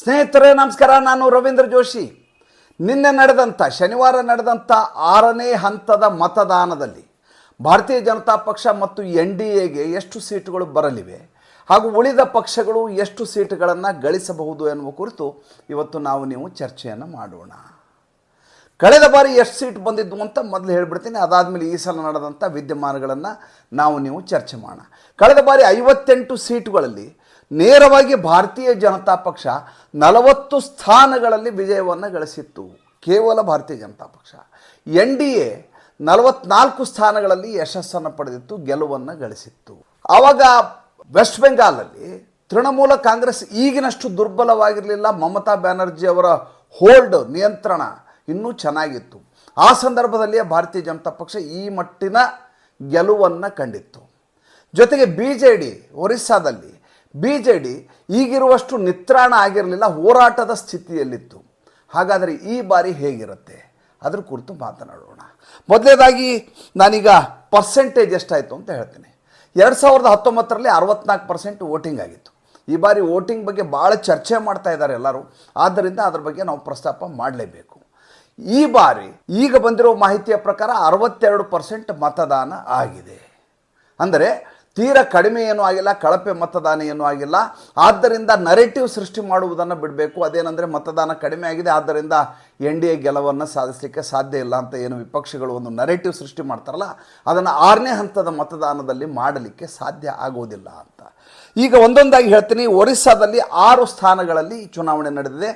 ಸ್ನೇಹಿತರೇ, ನಮಸ್ಕಾರ. ನಾನು ರವೀಂದ್ರ ಜೋಶಿ. ನಿನ್ನೆ ನಡೆದಂಥ ಶನಿವಾರ ನಡೆದಂಥ ಆರನೇ ಹಂತದ ಮತದಾನದಲ್ಲಿ ಭಾರತೀಯ ಜನತಾ ಪಕ್ಷ ಮತ್ತು ಎನ್ ಡಿ ಎಗೆ ಎಷ್ಟು ಸೀಟುಗಳು ಬರಲಿವೆ ಹಾಗೂ ಉಳಿದ ಪಕ್ಷಗಳು ಎಷ್ಟು ಸೀಟುಗಳನ್ನು ಗಳಿಸಬಹುದು ಎನ್ನುವ ಕುರಿತು ಇವತ್ತು ನಾವು ನೀವು ಚರ್ಚೆಯನ್ನು ಮಾಡೋಣ. ಕಳೆದ ಬಾರಿ ಎಷ್ಟು ಸೀಟ್ ಬಂದಿದ್ದು ಅಂತ ಮೊದಲು ಹೇಳಿಬಿಡ್ತೀನಿ. ಅದಾದಮೇಲೆ ಈ ಸಲ ನಡೆದಂಥ ವಿದ್ಯಮಾನಗಳನ್ನು ನಾವು ನೀವು ಚರ್ಚೆ ಮಾಡೋಣ. ಕಳೆದ ಬಾರಿ ಐವತ್ತೆಂಟು ಸೀಟುಗಳಲ್ಲಿ ನೇರವಾಗಿ ಭಾರತೀಯ ಜನತಾ ಪಕ್ಷ ನಲವತ್ತು ಸ್ಥಾನಗಳಲ್ಲಿ ವಿಜಯವನ್ನು ಗಳಿಸಿತ್ತು. ಕೇವಲ ಭಾರತೀಯ ಜನತಾ ಪಕ್ಷ. ಎನ್ ಡಿ ಎ ನಲವತ್ನಾಲ್ಕು ಸ್ಥಾನಗಳಲ್ಲಿ ಯಶಸ್ಸನ್ನು ಪಡೆದಿತ್ತು, ಗೆಲುವನ್ನು ಗಳಿಸಿತ್ತು. ಆವಾಗ ವೆಸ್ಟ್ ಬೆಂಗಾಲಲ್ಲಿ ತೃಣಮೂಲ ಕಾಂಗ್ರೆಸ್ ಈಗಿನಷ್ಟು ದುರ್ಬಲವಾಗಿರಲಿಲ್ಲ. ಮಮತಾ ಬ್ಯಾನರ್ಜಿ ಅವರ ಹೋಲ್ಡ್ ನಿಯಂತ್ರಣ ಇನ್ನೂ ಚೆನ್ನಾಗಿತ್ತು. ಆ ಸಂದರ್ಭದಲ್ಲಿಯೇ ಭಾರತೀಯ ಜನತಾ ಪಕ್ಷ ಈ ಮಟ್ಟಿನ ಗೆಲುವನ್ನು ಕಂಡಿತ್ತು. ಜೊತೆಗೆ ಬಿ ಜೆ ಡಿ ಒರಿಸ್ಸಾದಲ್ಲಿ ಬಿ ಜೆ ಡಿ ಈಗಿರುವಷ್ಟು ನಿತ್ರಾಣ ಆಗಿರಲಿಲ್ಲ, ಹೋರಾಟದ ಸ್ಥಿತಿಯಲ್ಲಿತ್ತು. ಹಾಗಾದರೆ ಈ ಬಾರಿ ಹೇಗಿರುತ್ತೆ? ಅದ್ರ ಕುರಿತು ಮಾತನಾಡೋಣ. ಮೊದಲನೇದಾಗಿ ನಾನೀಗ ಪರ್ಸೆಂಟೇಜ್ ಎಷ್ಟಾಯಿತು ಅಂತ ಹೇಳ್ತೀನಿ. ಎರಡು ಸಾವಿರದ ಹತ್ತೊಂಬತ್ತರಲ್ಲಿ ಅರವತ್ನಾಲ್ಕು ಪರ್ಸೆಂಟ್ ವೋಟಿಂಗ್ ಆಗಿತ್ತು. ಈ ಬಾರಿ ವೋಟಿಂಗ್ ಬಗ್ಗೆ ಭಾಳ ಚರ್ಚೆ ಮಾಡ್ತಾ ಇದ್ದಾರೆ ಎಲ್ಲರೂ. ಆದ್ದರಿಂದ ಅದ್ರ ಬಗ್ಗೆ ನಾವು ಪ್ರಸ್ತಾಪ ಮಾಡಲೇಬೇಕು. ಈ ಬಾರಿ ಈಗ ಬಂದಿರೋ ಮಾಹಿತಿಯ ಪ್ರಕಾರ ಅರವತ್ತೆರಡು ಪರ್ಸೆಂಟ್ ಮತದಾನ ಆಗಿದೆ. ಅಂದರೆ ತೀರ ಕಡಿಮೆ ಏನೂ ಆಗಿಲ್ಲ, ಕಳಪೆ ಮತದಾನ ಏನೂ ಆಗಿಲ್ಲ. ಆದ್ದರಿಂದ ನರೇಟಿವ್ ಸೃಷ್ಟಿ ಮಾಡುವುದನ್ನು ಬಿಡಬೇಕು. ಅದೇನೆಂದರೆ ಮತದಾನ ಕಡಿಮೆ ಆಗಿದೆ, ಆದ್ದರಿಂದ ಎನ್ ಡಿ ಎ ಗೆಲುವನ್ನು ಸಾಧಿಸಲಿಕ್ಕೆ ಸಾಧ್ಯ ಇಲ್ಲ ಅಂತ ಏನು ವಿಪಕ್ಷಗಳು ಒಂದು ನರೇಟಿವ್ ಸೃಷ್ಟಿ ಮಾಡ್ತಾರಲ್ಲ, ಅದನ್ನು ಆರನೇ ಹಂತದ ಮತದಾನದಲ್ಲಿ ಮಾಡಲಿಕ್ಕೆ ಸಾಧ್ಯ ಆಗೋದಿಲ್ಲ ಅಂತ. ಈಗ ಒಂದೊಂದಾಗಿ ಹೇಳ್ತೀನಿ, ಒರಿಸ್ಸಾದಲ್ಲಿ ಆರು ಸ್ಥಾನಗಳಲ್ಲಿ ಚುನಾವಣೆ ನಡೆದಿದೆ.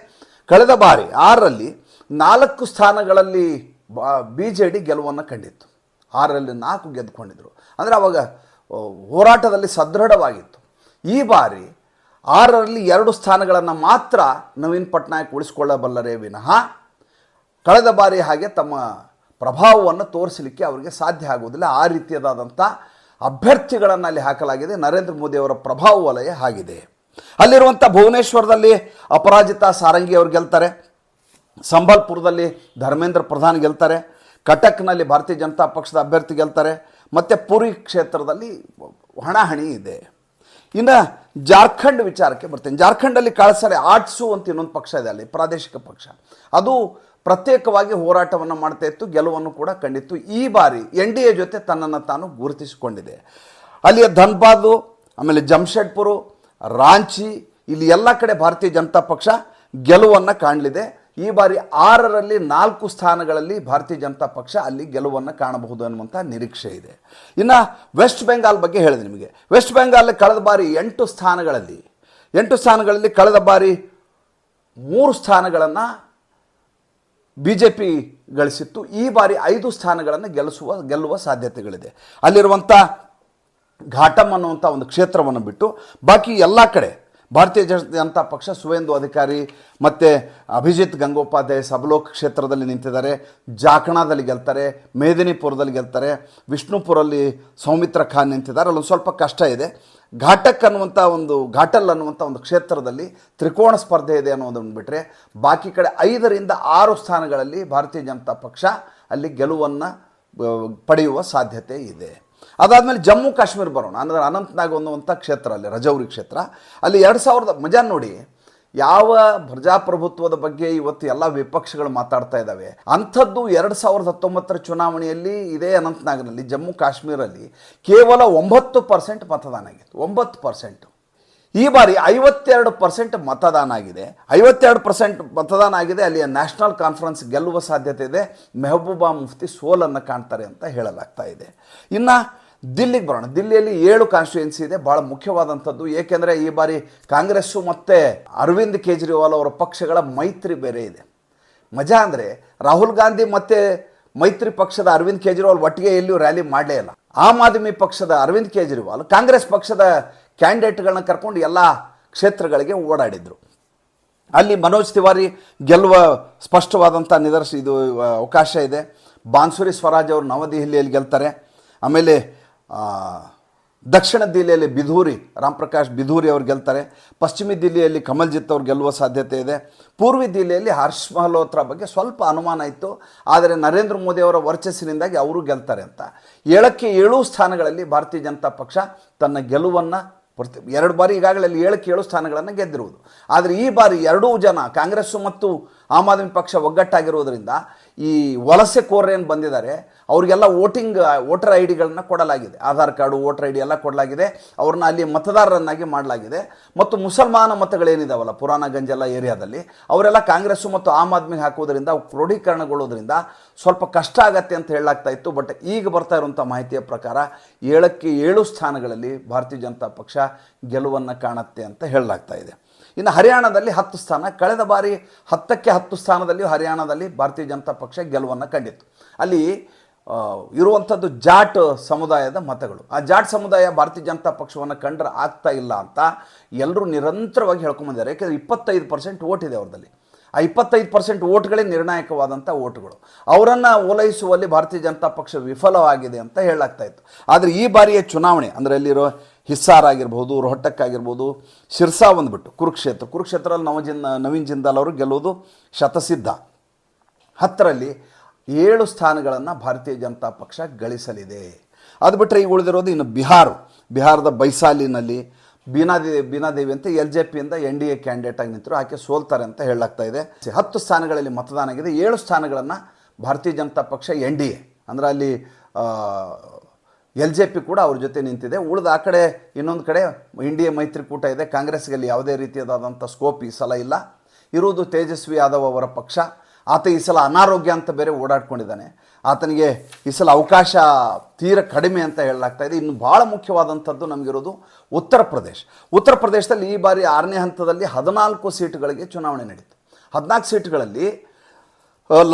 ಕಳೆದ ಬಾರಿ ಆರರಲ್ಲಿ ನಾಲ್ಕು ಸ್ಥಾನಗಳಲ್ಲಿ ಬಿ ಜೆ ಡಿ ಗೆಲುವನ್ನು ಕಂಡಿತ್ತು. ಆರರಲ್ಲಿ ನಾಲ್ಕು ಗೆದ್ದುಕೊಂಡಿದ್ರು. ಅಂದರೆ ಅವಾಗ ಹೋರಾಟದಲ್ಲಿ ಸದೃಢವಾಗಿತ್ತು. ಈ ಬಾರಿ ಆರರಲ್ಲಿ ಎರಡು ಸ್ಥಾನಗಳನ್ನು ಮಾತ್ರ ನವೀನ್ ಪಟ್ನಾಯಕ್ ಉಳಿಸಿಕೊಳ್ಳಬಲ್ಲರೇ ವಿನಃ ಕಳೆದ ಬಾರಿ ಹಾಗೆ ತಮ್ಮ ಪ್ರಭಾವವನ್ನು ತೋರಿಸಲಿಕ್ಕೆ ಅವರಿಗೆ ಸಾಧ್ಯ ಆಗುವುದಿಲ್ಲ. ಆ ರೀತಿಯದಾದಂಥ ಅಭ್ಯರ್ಥಿಗಳನ್ನು ಅಲ್ಲಿ ಹಾಕಲಾಗಿದೆ. ನರೇಂದ್ರ ಮೋದಿ ಅವರ ಪ್ರಭಾವ ವಲಯ ಆಗಿದೆ. ಅಲ್ಲಿರುವಂಥ ಭುವನೇಶ್ವರದಲ್ಲಿ ಅಪರಾಜಿತ ಸಾರಂಗಿ ಅವರು ಗೆಲ್ತಾರೆ. ಸಂಬಲ್ಪುರದಲ್ಲಿ ಧರ್ಮೇಂದ್ರ ಪ್ರಧಾನ್ ಗೆಲ್ತಾರೆ. ಕಟಕ್ನಲ್ಲಿ ಭಾರತೀಯ ಜನತಾ ಪಕ್ಷದ ಅಭ್ಯರ್ಥಿ ಗೆಲ್ತಾರೆ. ಮತ್ತು ಪುರಿ ಕ್ಷೇತ್ರದಲ್ಲಿ ಹಣಾಹಣಿ ಇದೆ. ಇನ್ನು ಜಾರ್ಖಂಡ್ ವಿಚಾರಕ್ಕೆ ಬರ್ತೀನಿ. ಜಾರ್ಖಂಡಲ್ಲಿ ಕಳಸರೆ ಆಟ್ಸು ಅಂತ ಇನ್ನೊಂದು ಪಕ್ಷ ಇದೆ ಅಲ್ಲಿ, ಪ್ರಾದೇಶಿಕ ಪಕ್ಷ. ಅದು ಪ್ರತ್ಯೇಕವಾಗಿ ಹೋರಾಟವನ್ನು ಮಾಡ್ತಾ ಇತ್ತು, ಗೆಲುವನ್ನು ಕೂಡ ಕಂಡಿತ್ತು. ಈ ಬಾರಿ ಎನ್ ಡಿ ಎ ಜೊತೆ ತನ್ನನ್ನು ತಾನು ಗುರುತಿಸಿಕೊಂಡಿದೆ. ಅಲ್ಲಿಯ ಧನ್ಬಾದು, ಆಮೇಲೆ ಜಮ್ಶೆಡ್ಪುರು, ರಾಂಚಿ, ಇಲ್ಲಿ ಎಲ್ಲ ಕಡೆ ಭಾರತೀಯ ಜನತಾ ಪಕ್ಷ ಗೆಲುವನ್ನು ಕಾಣಲಿದೆ. ಈ ಬಾರಿ ಆರರಲ್ಲಿ ನಾಲ್ಕು ಸ್ಥಾನಗಳಲ್ಲಿ ಭಾರತೀಯ ಜನತಾ ಪಕ್ಷ ಅಲ್ಲಿ ಗೆಲುವನ್ನು ಕಾಣಬಹುದು ಅನ್ನುವಂಥ ನಿರೀಕ್ಷೆ ಇದೆ. ಇನ್ನು ವೆಸ್ಟ್ ಬೆಂಗಾಲ್ ಬಗ್ಗೆ ಹೇಳಿದೆ ನಿಮಗೆ. ವೆಸ್ಟ್ ಬೆಂಗಾಲ್ ಕಳೆದ ಬಾರಿ ಎಂಟು ಸ್ಥಾನಗಳಲ್ಲಿ ಎಂಟು ಸ್ಥಾನಗಳಲ್ಲಿ ಕಳೆದ ಬಾರಿ ಮೂರು ಸ್ಥಾನಗಳನ್ನು ಬಿ ಜೆ ಪಿ ಗಳಿಸಿತ್ತು. ಈ ಬಾರಿ ಐದು ಸ್ಥಾನಗಳನ್ನು ಗೆಲ್ಲಿಸುವ, ಗೆಲ್ಲುವ ಸಾಧ್ಯತೆಗಳಿದೆ. ಅಲ್ಲಿರುವಂಥ ಘಾಟಮ್ ಅನ್ನುವಂಥ ಒಂದು ಕ್ಷೇತ್ರವನ್ನು ಬಿಟ್ಟು, ಬಾಕಿ ಎಲ್ಲ ಕಡೆ ಭಾರತೀಯ ಜನ- ಜನತಾ ಪಕ್ಷ ಸುವೇಂದು ಅಧಿಕಾರಿ ಮತ್ತು ಅಭಿಜಿತ್ ಗಂಗೋಪಾಧ್ಯಾಯ ಸಬಲೋಕ್ ಕ್ಷೇತ್ರದಲ್ಲಿ ನಿಂತಿದ್ದಾರೆ. ಜಾಕಣಾದಲ್ಲಿ ಗೆಲ್ತಾರೆ, ಮೇದಿನಿಪುರದಲ್ಲಿ ಗೆಲ್ತಾರೆ, ವಿಷ್ಣುಪುರಲ್ಲಿ ಸೌಮಿತ್ರ ಖಾನ್ ನಿಂತಿದ್ದಾರೆ. ಅಲ್ಲೊಂದು ಸ್ವಲ್ಪ ಕಷ್ಟ ಇದೆ. ಘಾಟಕ್ ಅನ್ನುವಂಥ ಒಂದು, ಘಾಟಲ್ ಅನ್ನುವಂಥ ಒಂದು ಕ್ಷೇತ್ರದಲ್ಲಿ ತ್ರಿಕೋಣ ಸ್ಪರ್ಧೆ ಇದೆ ಅನ್ನೋದನ್ನು ಬಿಟ್ಟರೆ ಬಾಕಿ ಕಡೆ ಐದರಿಂದ ಆರು ಸ್ಥಾನಗಳಲ್ಲಿ ಭಾರತೀಯ ಜನತಾ ಪಕ್ಷ ಅಲ್ಲಿ ಗೆಲುವನ್ನು ಪಡೆಯುವ ಸಾಧ್ಯತೆ ಇದೆ. ಅದಾದಮೇಲೆ ಜಮ್ಮು ಕಾಶ್ಮೀರ ಬರೋಣ. ಅಂದರೆ ಅನಂತನಾಗ್ ಅನ್ನುವಂಥ ಕ್ಷೇತ್ರ ಅಲ್ಲಿ, ರಜೌರಿ ಕ್ಷೇತ್ರ. ಅಲ್ಲಿ ಎರಡು ಸಾವಿರದ, ಮಜಾ ನೋಡಿ, ಯಾವ ಪ್ರಜಾಪ್ರಭುತ್ವದ ಬಗ್ಗೆ ಇವತ್ತು ಎಲ್ಲ ವಿಪಕ್ಷಗಳು ಮಾತಾಡ್ತಾ ಇದ್ದಾವೆ. ಅಂಥದ್ದು ಎರಡು ಸಾವಿರದ ಹತ್ತೊಂಬತ್ತರ ಚುನಾವಣೆಯಲ್ಲಿ ಇದೇ ಅನಂತನಾಗ್ನಲ್ಲಿ, ಜಮ್ಮು ಕಾಶ್ಮೀರಲ್ಲಿ ಕೇವಲ ಒಂಬತ್ತು ಪರ್ಸೆಂಟ್ ಮತದಾನ ಆಗಿತ್ತು. ಒಂಬತ್ತು ಪರ್ಸೆಂಟು. ಈ ಬಾರಿ ಐವತ್ತೆರಡು ಪರ್ಸೆಂಟ್ ಮತದಾನ ಆಗಿದೆ. ಐವತ್ತೆರಡು ಪರ್ಸೆಂಟ್ ಮತದಾನ ಆಗಿದೆ. ಅಲ್ಲಿಯ ನ್ಯಾಷನಲ್ ಕಾನ್ಫರೆನ್ಸ್ ಗೆಲ್ಲುವ ಸಾಧ್ಯತೆ ಇದೆ. ಮೆಹಬೂಬಾ ಮುಫ್ತಿ ಸೋಲನ್ನು ಕಾಣ್ತಾರೆ ಅಂತ ಹೇಳಲಾಗ್ತಾ ಇದೆ. ಇನ್ನು ದಿಲ್ಲಿಗೆ ಬರೋಣ. ದಿಲ್ಲಿಯಲ್ಲಿ ಏಳು ಕಾನ್ಸ್ಟಿಟ್ಯೂನ್ಸಿ ಇದೆ, ಬಹಳ ಮುಖ್ಯವಾದಂಥದ್ದು. ಏಕೆಂದರೆ ಈ ಬಾರಿ ಕಾಂಗ್ರೆಸ್ಸು ಮತ್ತು ಅರವಿಂದ್ ಕೇಜ್ರಿವಾಲ್ ಅವರ ಪಕ್ಷಗಳ ಮೈತ್ರಿ ಬೇರೆ ಇದೆ. ಮಜಾ ಅಂದರೆ ರಾಹುಲ್ ಗಾಂಧಿ ಮತ್ತು ಮೈತ್ರಿ ಪಕ್ಷದ ಅರವಿಂದ್ ಕೇಜ್ರಿವಾಲ್ ಒಟ್ಟಿಗೆ ಎಲ್ಲಿಯೂ ರ್ಯಾಲಿ ಮಾಡಲೇ ಇಲ್ಲ. ಆಮ್ ಆದ್ಮಿ ಪಕ್ಷದ ಅರವಿಂದ್ ಕೇಜ್ರಿವಾಲ್, ಕಾಂಗ್ರೆಸ್ ಪಕ್ಷದ ಕ್ಯಾಂಡಿಡೇಟ್ಗಳನ್ನ ಕರ್ಕೊಂಡು ಎಲ್ಲ ಕ್ಷೇತ್ರಗಳಿಗೆ ಓಡಾಡಿದರು. ಅಲ್ಲಿ ಮನೋಜ್ ತಿವಾರಿ ಗೆಲ್ಲುವ ಸ್ಪಷ್ಟವಾದಂಥ ನಿದರ್ಶ ಇದು ಅವಕಾಶ ಇದೆ. ಬಾನ್ಸುರಿ ಸ್ವರಾಜ್ ಅವರು ನವದೆಹಲಿಯಲ್ಲಿ ಗೆಲ್ತಾರೆ. ಆಮೇಲೆ ದಕ್ಷಿಣ ದಿಲ್ಲಿಯಲ್ಲಿ ಬಿಧೂರಿ, ರಾಮ್ಪ್ರಕಾಶ್ ಬಿಧೂರಿ ಅವರು ಗೆಲ್ತಾರೆ. ಪಶ್ಚಿಮ ದಿಲ್ಲಿಯಲ್ಲಿ ಕಮಲ್ಜಿತ್ ಅವರು ಗೆಲ್ಲುವ ಸಾಧ್ಯತೆ ಇದೆ. ಪೂರ್ವಿ ದಿಲ್ಲಿಯಲ್ಲಿ ಹರ್ಷ್ ಮಹಲೋತ್ರ ಬಗ್ಗೆ ಸ್ವಲ್ಪ ಅನುಮಾನ ಇತ್ತು. ಆದರೆ ನರೇಂದ್ರ ಮೋದಿ ಅವರ ವರ್ಚಸ್ಸಿನಿಂದಾಗಿ ಅವರು ಗೆಲ್ತಾರೆ ಅಂತ. ಏಳಕ್ಕೆ ಏಳು ಸ್ಥಾನಗಳಲ್ಲಿ ಭಾರತೀಯ ಜನತಾ ಪಕ್ಷ ತನ್ನ ಗೆಲುವನ್ನು ಪ್ರತಿ, ಎರಡು ಬಾರಿ ಈಗಾಗಲೇ ಏಳಕ್ಕೆ ಏಳು ಸ್ಥಾನಗಳನ್ನು ಗೆದ್ದಿರುವುದು. ಆದರೆ ಈ ಬಾರಿ ಎರಡೂ ಜನ ಕಾಂಗ್ರೆಸ್ಸು ಮತ್ತು ಆಮ್ ಆದ್ಮಿ ಪಕ್ಷ ಒಗ್ಗಟ್ಟಾಗಿರುವುದರಿಂದ ಈ ವಲಸೆ ಕೋರ್ರೇನು ಬಂದಿದ್ದಾರೆ, ಅವರಿಗೆಲ್ಲ ವೋಟಿಂಗ್, ವೋಟರ್ ಐ ಡಿಗಳನ್ನ ಕೊಡಲಾಗಿದೆ. Aadhaar card, voter I D ಎಲ್ಲ ಕೊಡಲಾಗಿದೆ. ಅವ್ರನ್ನ ಅಲ್ಲಿ ಮತದಾರರನ್ನಾಗಿ ಮಾಡಲಾಗಿದೆ. ಮತ್ತು ಮುಸಲ್ಮಾನ ಮತಗಳೇನಿದಾವಲ್ಲ ಪುರಾಣಗಂಜ್ ಗಂಜೆಲ್ಲ ಏರಿಯಾದಲ್ಲಿ, ಅವರೆಲ್ಲ ಕಾಂಗ್ರೆಸ್ಸು ಮತ್ತು ಆಮ್ ಆದ್ಮಿಗೆ ಹಾಕುವುದರಿಂದ ಸ್ವಲ್ಪ ಕಷ್ಟ ಆಗತ್ತೆ ಅಂತ ಹೇಳಲಾಗ್ತಾ ಇತ್ತು. ಬಟ್ ಈಗ ಬರ್ತಾ ಇರುವಂಥ ಮಾಹಿತಿಯ ಪ್ರಕಾರ ಏಳಕ್ಕೆ ಏಳು ಸ್ಥಾನಗಳಲ್ಲಿ ಭಾರತೀಯ ಜನತಾ ಪಕ್ಷ ಗೆಲುವನ್ನು ಕಾಣತ್ತೆ ಅಂತ ಹೇಳಲಾಗ್ತಾ ಇದೆ. ಇನ್ನು ಹರಿಯಾಣದಲ್ಲಿ ಹತ್ತು ಸ್ಥಾನ. ಕಳೆದ ಬಾರಿ ಹತ್ತಕ್ಕೆ ಹತ್ತು ಸ್ಥಾನದಲ್ಲಿ ಹರಿಯಾಣದಲ್ಲಿ ಭಾರತೀಯ ಜನತಾ ಪಕ್ಷ ಗೆಲುವನ್ನು ಕಂಡಿತ್ತು. ಅಲ್ಲಿ ಇರುವಂಥದ್ದು ಜಾಟ್ ಸಮುದಾಯದ ಮತಗಳು. ಆ ಜಾಟ್ ಸಮುದಾಯ ಭಾರತೀಯ ಜನತಾ ಪಕ್ಷವನ್ನು ಕಂಡ್ರೆ ಆಗ್ತಾ ಇಲ್ಲ ಅಂತ ಎಲ್ಲರೂ ನಿರಂತರವಾಗಿ ಹೇಳ್ಕೊಂಬಂದಿದ್ದಾರೆ ಯಾಕೆಂದರೆ ಇಪ್ಪತ್ತೈದು ಪರ್ಸೆಂಟ್ ಓಟ್ ಇದೆ ಅವ್ರದಲ್ಲಿ ಆ ಇಪ್ಪತ್ತೈದು ಪರ್ಸೆಂಟ್ ಓಟ್ಗಳೇ ನಿರ್ಣಾಯಕವಾದಂಥ ಓಟ್ಗಳು ಅವರನ್ನು ಓಲೈಸುವಲ್ಲಿ ಭಾರತೀಯ ಜನತಾ ಪಕ್ಷ ವಿಫಲವಾಗಿದೆ ಅಂತ ಹೇಳಲಾಗ್ತಾ ಇತ್ತು. ಆದರೆ ಈ ಬಾರಿಯ ಚುನಾವಣೆ, ಅಂದರೆ ಅಲ್ಲಿರೋ ಹಿಸ್ಸಾರ್ ಆಗಿರ್ಬೋದು ರೋಹಟಕ್ ಆಗಿರ್ಬೋದು ಶಿರ್ಸಾ ಬಂದ್ಬಿಟ್ಟು, ಕುರುಕ್ಷೇತ್ರ. ಕುರುಕ್ಷೇತ್ರದಲ್ಲಿ ನವಜಿನ್ ನವೀನ್ ಜಿಂದಾಲ್ ಅವರು ಗೆಲ್ಲುವುದು ಶತಸಿದ್ಧ. ಹತ್ತರಲ್ಲಿ ಏಳು ಸ್ಥಾನಗಳನ್ನು ಭಾರತೀಯ ಜನತಾ ಪಕ್ಷ ಗಳಿಸಲಿದೆ. ಅದು ಬಿಟ್ಟರೆ ಈಗ ಉಳಿದಿರೋದು ಇನ್ನು ಬಿಹಾರ. ಬಿಹಾರದ ಬೈಸಾಲಿನಲ್ಲಿ ಬೀನಾದೇವಿ ಬೀನಾದೇವಿ ಅಂತ ಎಲ್ ಜೆ ಪಿಯಿಂದ ಎನ್ ಡಿ ಎ ಕ್ಯಾಂಡಿಡೇಟ್ ಆಗಿ ನಿಂತರು ಆಕೆ ಸೋಲ್ತಾರೆ ಅಂತ ಹೇಳಲಾಗ್ತಾ ಇದೆ. ಹತ್ತು ಸ್ಥಾನಗಳಲ್ಲಿ ಮತದಾನ ಆಗಿದೆ. ಏಳು ಸ್ಥಾನಗಳನ್ನು ಭಾರತೀಯ ಜನತಾ ಪಕ್ಷ ಎನ್ ಡಿ ಎ, ಅಂದರೆ ಅಲ್ಲಿ ಎಲ್ ಜೆ ಪಿ ಕೂಡ ಅವ್ರ ಜೊತೆ ನಿಂತಿದೆ. ಉಳಿದ ಆ ಕಡೆ ಇನ್ನೊಂದು ಕಡೆ ಇಂಡಿಯಾ ಮೈತ್ರಿಕೂಟ ಇದೆ. ಕಾಂಗ್ರೆಸ್ಗೆಲ್ಲಿ ಯಾವುದೇ ರೀತಿಯಾದಂಥ ಸ್ಕೋಪ್ ಈ ಸಲ ಇಲ್ಲ. ಇರುವುದು ತೇಜಸ್ವಿ ಯಾದವ್ ಅವರ ಪಕ್ಷ. ಆತ ಈ ಸಲ ಅನಾರೋಗ್ಯ ಅಂತ ಬೇರೆ ಓಡಾಡ್ಕೊಂಡಿದ್ದಾನೆ. ಆತನಿಗೆ ಈ ಸಲ ಅವಕಾಶ ತೀರ ಕಡಿಮೆ ಅಂತ ಹೇಳಲಾಗ್ತಾ ಇದೆ. ಇನ್ನು ಭಾಳ ಮುಖ್ಯವಾದಂಥದ್ದು ನಮಗಿರೋದು ಉತ್ತರ ಪ್ರದೇಶ. ಉತ್ತರ ಪ್ರದೇಶದಲ್ಲಿ ಈ ಬಾರಿ ಆರನೇ ಹಂತದಲ್ಲಿ ಹದಿನಾಲ್ಕು ಸೀಟುಗಳಿಗೆ ಚುನಾವಣೆ ನಡೀತು. ಹದಿನಾಲ್ಕು ಸೀಟುಗಳಲ್ಲಿ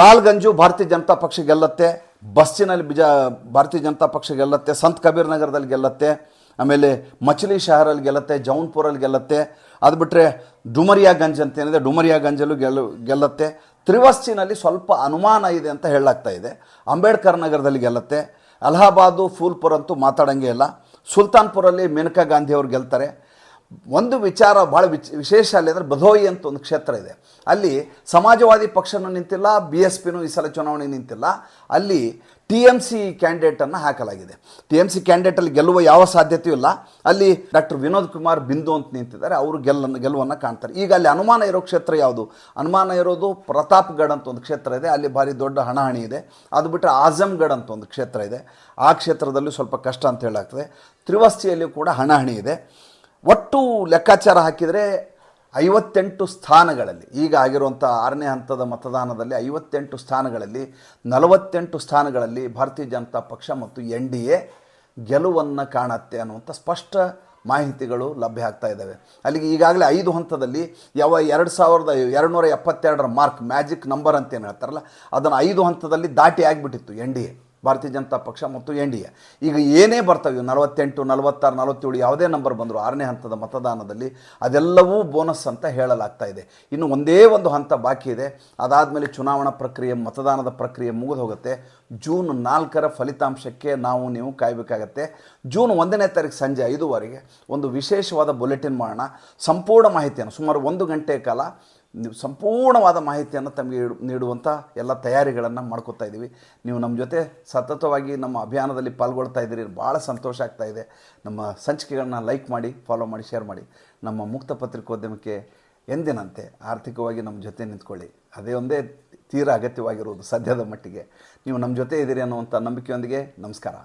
ಲಾಲ್ಗಂಜು ಭಾರತೀಯ ಜನತಾ ಪಕ್ಷ ಗೆಲ್ಲತ್ತೆ. ಬಸ್ಸಿನಲ್ಲಿ ಬಿಜಾ ಭಾರತೀಯ ಜನತಾ ಪಕ್ಷ ಗೆಲ್ಲತ್ತೆ, ಸಂತ ಕಬೀರ್ ನಗರದಲ್ಲಿ ಗೆಲ್ಲತ್ತೆ, ಆಮೇಲೆ ಮಚಲಿ ಶಹರಲ್ಲಿ ಗೆಲ್ಲತ್ತೆ, ಜೌನ್ಪುರಲ್ಲಿ ಗೆಲ್ಲತ್ತೆ. ಅದು ಬಿಟ್ಟರೆ ಡುಮರಿಯಾಗಂಜ್ ಅಂತ ಏನಿದೆ, ಡುಮರಿಯಾಗಂಜಲ್ಲೂ ಗೆಲ್ಲು, ಗೆಲ್ಲತ್ತೆ. ತ್ರಿವಸ್ತಿನಲ್ಲಿ ಸ್ವಲ್ಪ ಅನುಮಾನ ಇದೆ ಅಂತ ಹೇಳಲಾಗ್ತಾ ಇದೆ. ಅಂಬೇಡ್ಕರ್ ನಗರದಲ್ಲಿ ಗೆಲ್ಲತ್ತೆ. ಅಲಹಾಬಾದು, ಫೂಲ್ಪುರ್ ಅಂತೂ ಮಾತಾಡೋಂಗೇ ಇಲ್ಲ. ಸುಲ್ತಾನ್ಪುರಲ್ಲಿ ಮೇನಕಾ ಗಾಂಧಿ ಅವರು ಗೆಲ್ತಾರೆ. ಒಂದು ವಿಚಾರ ಭಾಳ ವಿಚ್, ವಿಶೇಷ ಅಲ್ಲಿ ಅಂದರೆ ಬಧೋಯಿ ಅಂತ ಒಂದು ಕ್ಷೇತ್ರ ಇದೆ. ಅಲ್ಲಿ ಸಮಾಜವಾದಿ ಪಕ್ಷನೂ ನಿಂತಿಲ್ಲ, ಬಿ ಎಸ್ ಪಿನೂ ಈ ಸಲ ಚುನಾವಣೆ ನಿಂತಿಲ್ಲ. ಅಲ್ಲಿ ಟಿ ಎಂ ಸಿ ಕ್ಯಾಂಡಿಡೇಟನ್ನು ಹಾಕಲಾಗಿದೆ. ಟಿ ಎಂ ಸಿ ಕ್ಯಾಂಡಿಡೇಟಲ್ಲಿ ಗೆಲ್ಲುವ ಯಾವ ಸಾಧ್ಯತೆಯೂ ಇಲ್ಲ. ಅಲ್ಲಿ ಡಾಕ್ಟರ್ ವಿನೋದ್ ಕುಮಾರ್ ಬಿಂದು ಅಂತ ನಿಂತಿದ್ದಾರೆ. ಅವರು ಗೆಲ್ಲನ್ನು ಗೆಲುವನ್ನು ಕಾಣ್ತಾರೆ. ಈಗ ಅಲ್ಲಿ ಅನುಮಾನ ಇರೋ ಕ್ಷೇತ್ರ ಯಾವುದು? ಅನುಮಾನ ಇರೋದು ಪ್ರತಾಪ್ಗಢ ಅಂತ ಒಂದು ಕ್ಷೇತ್ರ ಇದೆ. ಅಲ್ಲಿ ಭಾರಿ ದೊಡ್ಡ ಹಣಹಣಿ ಇದೆ. ಅದು ಬಿಟ್ಟರೆ ಆಜಮ್ಗಢ ಅಂತ ಒಂದು ಕ್ಷೇತ್ರ ಇದೆ. ಆ ಕ್ಷೇತ್ರದಲ್ಲೂ ಸ್ವಲ್ಪ ಕಷ್ಟ ಅಂತ ಹೇಳಾಗ್ತದೆ ತ್ರಿವಸ್ತಿಯಲ್ಲಿಯೂ ಕೂಡ ಹಣಹಣಿ ಇದೆ. ಒಟ್ಟು ಲೆಕ್ಕಾಚಾರ ಹಾಕಿದರೆ ಐವತ್ತೆಂಟು ಸ್ಥಾನಗಳಲ್ಲಿ, ಈಗ ಆಗಿರುವಂಥ ಆರನೇ ಹಂತದ ಮತದಾನದಲ್ಲಿ ಐವತ್ತೆಂಟು ಸ್ಥಾನಗಳಲ್ಲಿ, ನಲವತ್ತೆಂಟು ಸ್ಥಾನಗಳಲ್ಲಿ ಭಾರತೀಯ ಜನತಾ ಪಕ್ಷ ಮತ್ತು ಎನ್ ಡಿ ಎ ಗೆಲುವನ್ನು ಕಾಣತ್ತೆ ಅನ್ನುವಂಥ ಸ್ಪಷ್ಟ ಮಾಹಿತಿಗಳು ಲಭ್ಯ ಆಗ್ತಾ ಇದ್ದಾವೆ. ಅಲ್ಲಿಗೆ ಈಗಾಗಲೇ ಐದು ಹಂತದಲ್ಲಿ ಯಾವ ಎರಡು ಸಾವಿರದ ಎರಡುನೂರ ಎಪ್ಪತ್ತೆರಡರ ಮಾರ್ಕ್ ಮ್ಯಾಜಿಕ್ ನಂಬರ್ ಅಂತ ಏನು ಹೇಳ್ತಾರಲ್ಲ, ಅದನ್ನು ಐದು ಹಂತದಲ್ಲಿ ದಾಟಿ ಆಗಿಬಿಟ್ಟಿತ್ತು ಎನ್ ಡಿ ಎ. ಭಾರತೀಯ ಜನತಾ ಪಕ್ಷ ಮತ್ತು ಎನ್ ಡಿ ಎ. ಈಗ ಏನೇ ಬರ್ತವೆ, ನಲವತ್ತೆಂಟು, ನಲವತ್ತಾರು, ನಲವತ್ತೇಳು ಯಾವುದೇ ನಂಬರ್ ಬಂದರೂ ಆರನೇ ಹಂತದ ಮತದಾನದಲ್ಲಿ ಅದೆಲ್ಲವೂ ಬೋನಸ್ ಅಂತ ಹೇಳಲಾಗ್ತಾ ಇದೆ. ಇನ್ನು ಒಂದೇ ಒಂದು ಹಂತ ಬಾಕಿ ಇದೆ. ಅದಾದಮೇಲೆ ಚುನಾವಣಾ ಪ್ರಕ್ರಿಯೆ, ಮತದಾನದ ಪ್ರಕ್ರಿಯೆ ಮುಗಿದು ಹೋಗುತ್ತೆ. ಜೂನ್ ನಾಲ್ಕರ ಫಲಿತಾಂಶಕ್ಕೆ ನಾವು, ನೀವು ಕಾಯಬೇಕಾಗತ್ತೆ. ಜೂನ್ ಒಂದನೇ ತಾರೀಕು ಸಂಜೆ ಐದುವರೆಗೆ ಒಂದು ವಿಶೇಷವಾದ ಬುಲೆಟಿನ್ ಮಾಡೋಣ. ಸಂಪೂರ್ಣ ಮಾಹಿತಿಯನ್ನು ಸುಮಾರು ಒಂದು ಗಂಟೆ ಕಾಲ ಸಂಪೂರ್ಣವಾದ ಮಾಹಿತಿಯನ್ನು ತಮಗೆ ನೀಡುವಂಥ ಎಲ್ಲ ತಯಾರಿಗಳನ್ನು ಮಾಡ್ಕೋತಾ ಇದ್ದೀವಿ ನೀವು ನಮ್ಮ ಜೊತೆ ಸತತವಾಗಿ ನಮ್ಮ ಅಭಿಯಾನದಲ್ಲಿ ಪಾಲ್ಗೊಳ್ತಾ ಇದ್ದೀರಿ, ಭಾಳ ಸಂತೋಷ ಆಗ್ತಾ ಇದೆ. ನಮ್ಮ ಸಂಚಿಕೆಗಳನ್ನ ಲೈಕ್ ಮಾಡಿ, ಫಾಲೋ ಮಾಡಿ, ಶೇರ್ ಮಾಡಿ. ನಮ್ಮ ಮುಕ್ತ ಪತ್ರಿಕೋದ್ಯಮಕ್ಕೆ ಎಂದಿನಂತೆ ಆರ್ಥಿಕವಾಗಿ ನಮ್ಮ ಜೊತೆ ನಿಂತ್ಕೊಳ್ಳಿ. ಅದೇ ಒಂದೇ ತೀರ ಅಗತ್ಯವಾಗಿರುವುದು ಸದ್ಯದ ಮಟ್ಟಿಗೆ. ನೀವು ನಮ್ಮ ಜೊತೆ ಇದ್ದೀರಿ ಅನ್ನುವಂಥ ನಂಬಿಕೆಯೊಂದಿಗೆ ನಮಸ್ಕಾರ.